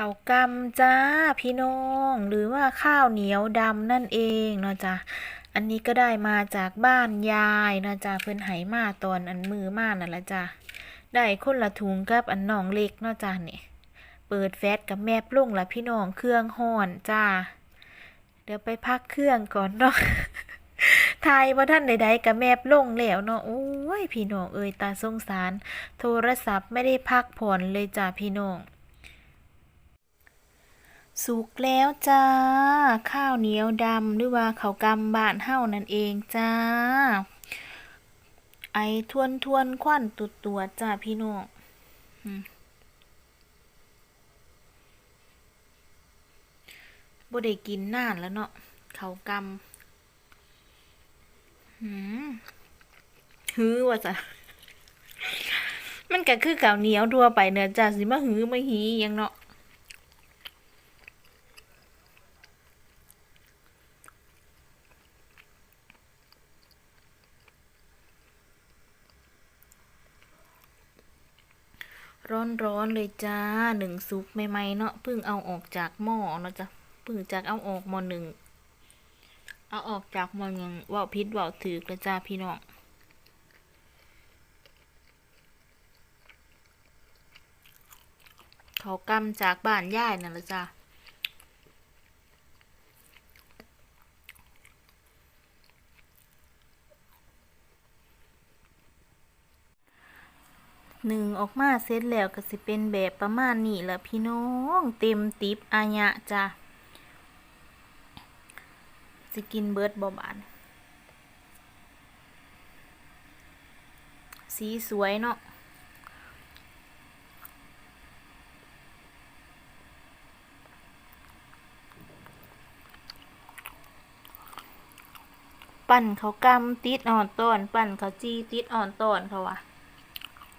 ข้าวกำจ้าพี่น้อง หรือว่าข้าวเหนียวดำนั่นเองเนาะจ้ะอันนี้ก็ได้มาจากบ้านยายเนาะจ้ะเพิ่นไหมาตอนอันมือมานั่นละจ้ะได้คนละถุงกับอันน้องเล็กเนาะจ้ะนี่เปิดแฟตกับแม่ปรุงละพี่น้องเครื่องห่อนจ้า เดี๋ยวไปพักเครื่องก่อนเนาะทายว่าท่านใดๆกับแมบลงแล้วเนาะโอ้ยพี่น้องเอ้ยตาสงสาร โทรศัพท์ไม่ได้พักผ่อนเลยจ้าพี่น้อง สุกแล้วจ้า ข้าวเหนียวดำหรือว่าเขากำบานเฮานั่นเองจ้า ไอทวนทวนๆควันตุดตัวๆจ้าพี่น้องบ่ได้กินนานแล้วเนาะเขากำหืมฮือว่าจ้ะมันก็คือข้าวเหนียวทั่วไปเนอะจ้าสิมาหือมาหียังเนาะ ร้อนๆเลยจ้าหนึ่งซุปใหม่ๆเนาะเพิ่งเอาออกจากหม้อเนาะจ้ะเพิ่งจากเอาออกหม้อหนึ่งเอาออกจากหม้อหนึ่งว่าพิษว่าถือกแล้วจ้าพี่น้องเขากำจากบ้านย่ายนั่นละจ้า หนึ่งออกมาเสร็จแล้วก็สิเป็นแบบประมาณนี้แหละพี่น้องเต็มติบอายะจ้าสิกินเบิร์ดบอบานสีสวยเนาะปั่นเขากำติดอ่อนต้อน ปั่นเขาจีติดอ่อนต้อนเขาวะ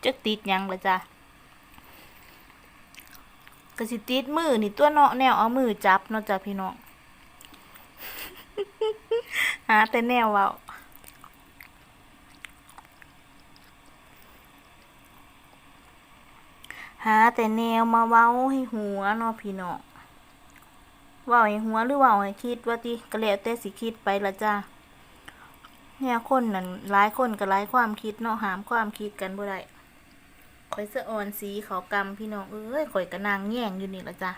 จะติดหยังละจ้ะก็สิติดมือนี่ตัวเนาะแนวเอามือจับเนาะจ้ะพี่น้องหาแต่แนวเว้าหาแต่แนวมาเว้าให้หัวเนาะพี่น้องเว้าให้หัวหรือเว้าให้คิดว่าติก็แล้วแต่สิคิดไปละจ้าเนี่ยคนนั่นหลายคนก็หลายความคิดเนาะหามความคิดกันบ่ได้ ข่อยสะอ่อนสีเขากำพี่น้องเอ้ยข่อยก็นางแย่งอยู่นี่ละจ้ะ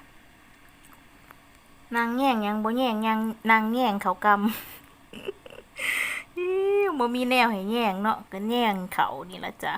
นางแย่งยังบ่แย่งยังนางแย่งเขากำอิ๊วบ่มีแนวให้แย่งเนาะก็แย่งเขานี่ละจ้ะ